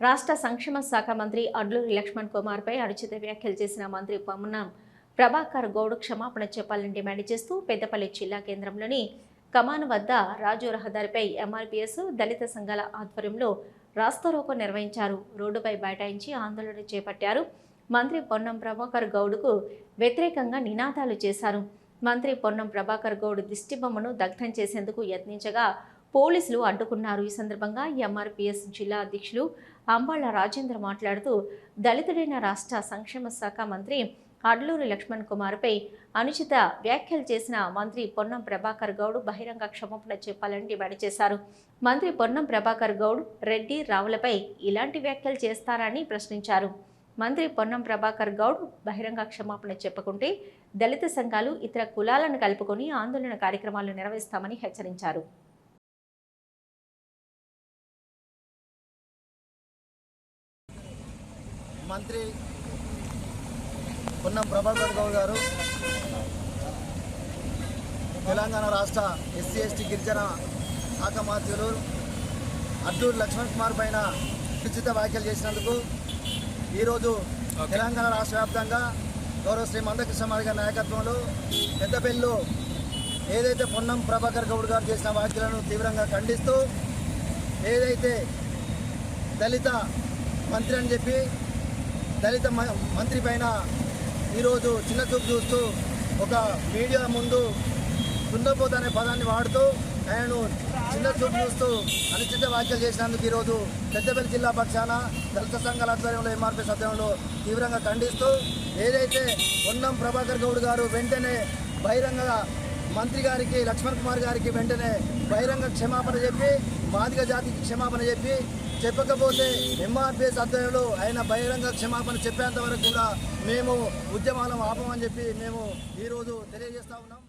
రాష్ట్ర సంక్షేమ శాఖ మంత్రి అడ్లూరి లక్ష్మణ్ కుమార్పై అనుచిత వ్యాఖ్యలు చేసిన మంత్రి పొమ్మనం ప్రభాకర్ గౌడ్ క్షమాపణ చెప్పాలని డిమాండ్ చేస్తూ పెద్దపల్లి జిల్లా కేంద్రంలోని కమాన్ వద్ద రాజు రహదారిపై ఎంఆర్పీఎస్ దళిత సంఘాల ఆధ్వర్యంలో రాస్తారోకో నిర్వహించారు. రోడ్డుపై బైఠాయించి ఆందోళన చేపట్టారు. మంత్రి పొన్నం ప్రభాకర్ గౌడ్కు వ్యతిరేకంగా నినాదాలు చేశారు. మంత్రి పొన్నం ప్రభాకర్ గౌడ్ దిష్టిబొమ్మను దగ్ధం చేసేందుకు యత్నించగా పోలీసులు అడ్డుకున్నారు. ఈ సందర్భంగా ఎంఆర్పిఎస్ జిల్లా అధ్యక్షులు అంబాళ్ళ రాజేంద్ర మాట్లాడుతూ దళితుడైన రాష్ట్ర సంక్షేమ శాఖ మంత్రి అడ్లూరి లక్ష్మణ్ కుమార్పై అనుచిత వ్యాఖ్యలు చేసిన మంత్రి పొన్నం ప్రభాకర్ గౌడ్ బహిరంగ క్షమాపణ చెప్పాలని డిమాండ్ చేశారు. మంత్రి పొన్నం ప్రభాకర్ గౌడ్ రెడ్డి రావులపై ఇలాంటి వ్యాఖ్యలు చేస్తారని ప్రశ్నించారు. మంత్రి పొన్నం ప్రభాకర్ గౌడ్ బహిరంగ క్షమాపణ చెప్పకుంటే దళిత సంఘాలు ఇతర కులాలను కలుపుకొని ఆందోళన కార్యక్రమాలు నిర్వహిస్తామని హెచ్చరించారు. మంత్రి పొన్నం ప్రభాకర్ గౌడ్ గారు తెలంగాణ రాష్ట్ర ఎస్సీ ఎస్టీ గిరిజన శాఖ మంత్రులు అడ్డూరు లక్ష్మణ్ కుమార్ పైన ఉచిత వ్యాఖ్యలు చేసినందుకు ఈరోజు తెలంగాణ రాష్ట్ర వ్యాప్తంగా గౌరవ శ్రీ మందకృష్ణ గారి నాయకత్వంలో పెద్దపల్లిలో ఏదైతే పొన్నం ప్రభాకర్ గౌడ్ గారు చేసిన వ్యాఖ్యలను తీవ్రంగా ఖండిస్తూ ఏదైతే దళిత మంత్రి అని చెప్పి దళిత మ- మంత్రి పైన ఈరోజు చిన్న చూపు చూస్తూ ఒక మీడియా ముందు కుందపోత అనే పదాన్ని వాడుతూ ఆయనను చిన్న చూపు చూస్తూ అనుచిత వ్యాఖ్యలు చేసినందుకు ఈరోజు పెద్దపల్లి జిల్లా పక్షాన దళిత సంఘాల ఆధ్వర్యంలో ఎంఆర్పీ సభ్యంలో తీవ్రంగా ఖండిస్తూ ఏదైతే ఉన్నం ప్రభాకర్ గౌడ్ గారు వెంటనే బహిరంగ మంత్రి గారికి లక్ష్మణ్ కుమార్ గారికి వెంటనే బహిరంగ క్షమాపణ చెప్పి మాదిగ జాతికి క్షమాపణ చెప్పి చెప్పకపోతే ఎంఆర్పిఎస్ ఆధ్వర్యంలో ఆయన బహిరంగ క్షమాపణ చెప్పేంత వరకు కూడా మేము ఉద్యమాలను ఆపమని చెప్పి మేము ఈరోజు తెలియజేస్తా ఉన్నాం.